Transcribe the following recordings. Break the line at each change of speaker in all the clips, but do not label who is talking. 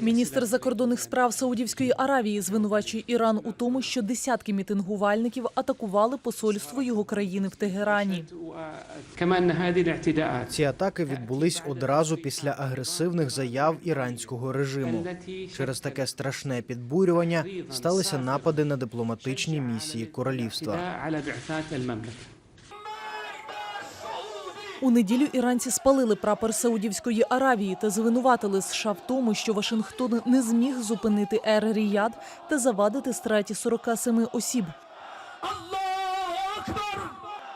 Міністр закордонних справ Саудівської Аравії звинувачує Іран у тому, що десятки мітингувальників атакували посольство його країни в Тегерані.
Ці атаки відбулись одразу після агресивних заяв іранського режиму. Через таке страшне підбурювання сталися напади на дипломатичні місії королівства.
У неділю іранці спалили прапор Саудівської Аравії та звинуватили США в тому, що Вашингтон не зміг зупинити Ер Ріяд та завадити страті 47 осіб.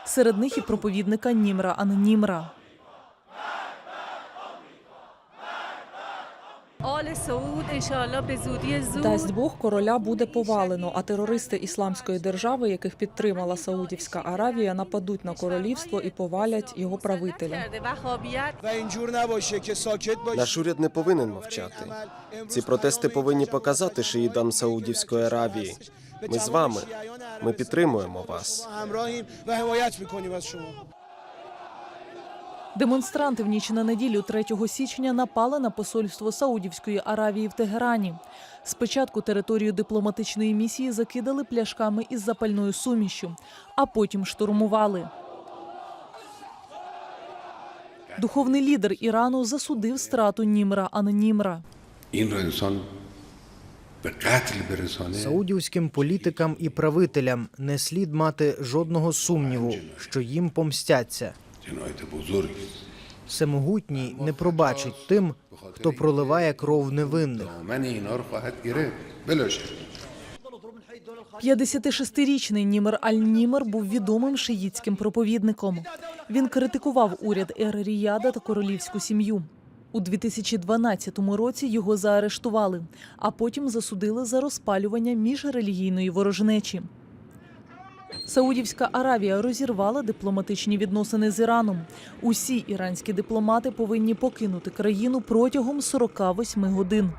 Серед них і проповідника Німра Ан-Німра.
Дасть Бог короля буде повалено, а терористи ісламської держави, яких підтримала Саудівська Аравія, нападуть на королівство і повалять його правителя.
Наш уряд не повинен мовчати. Ці протести повинні показати шиїдам Саудівської Аравії. Ми з вами. Ми підтримуємо вас.
Демонстранти в ніч на неділю 3 січня напали на посольство Саудівської Аравії в Тегерані. Спочатку територію дипломатичної місії закидали пляшками із запальною сумішю, а потім штурмували. Духовний лідер Ірану засудив страту Німра Аннімра.
Саудівським політикам і правителям не слід мати жодного сумніву, що їм помстяться. Всемогутній не пробачить тим, хто проливає кров невинних.
56-річний Німер Аль Німер був відомим шиїцьким проповідником. Він критикував уряд Ер Ріяда та королівську сім'ю. У 2012 році його заарештували, а потім засудили за розпалювання міжрелігійної ворожнечі. Саудівська Аравія розірвала дипломатичні відносини з Іраном. Усі іранські дипломати повинні покинути країну протягом 48 годин.